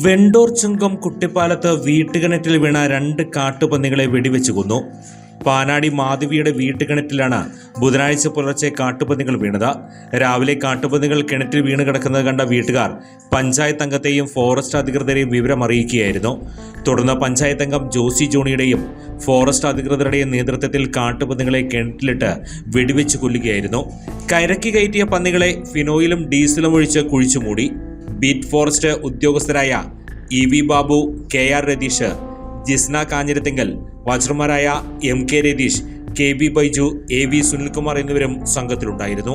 വെണ്ടൂർ ചുങ്കം കുട്ടിപ്പാലത്ത് വീട്ടുകിണറ്റിൽ വീണ രണ്ട് കാട്ടുപന്നികളെ വെടിവെച്ച് കൊന്നു. പാനാടി മാധവിയുടെ വീട്ടുകിണറ്റിലാണ് ബുധനാഴ്ച പുലർച്ചെ കാട്ടുപന്നികൾ വീണത്. രാവിലെ കാട്ടുപന്നികൾ കിണറ്റിൽ വീണ് കിടക്കുന്നത് കണ്ട വീട്ടുകാർ പഞ്ചായത്ത് അംഗത്തെയും ഫോറസ്റ്റ് അധികൃതരെയും വിവരം അറിയിക്കുകയായിരുന്നു. തുടർന്ന് പഞ്ചായത്ത് അംഗം ജോസി ജോണിയുടെയും ഫോറസ്റ്റ് അധികൃതരുടെയും നേതൃത്വത്തിൽ കാട്ടുപന്നികളെ കിണറ്റിലിട്ട് വെടിവെച്ച് കൊല്ലുകയായിരുന്നു. കരക്കി കയറ്റിയ പന്നികളെ ഫിനോയിലും ഡീസലും ഒഴിച്ച് കുഴിച്ചുമൂടി beat forest ഉദ്യോഗസ്ഥരായ E V Babu K R Ratheesh Jisna Kanjirathinkal വാച്ചർമാരായ M K Ratheesh K B Baiju A V Sunilkumar എന്നിവരും സംഘത്തിലുണ്ടായിരുന്നു.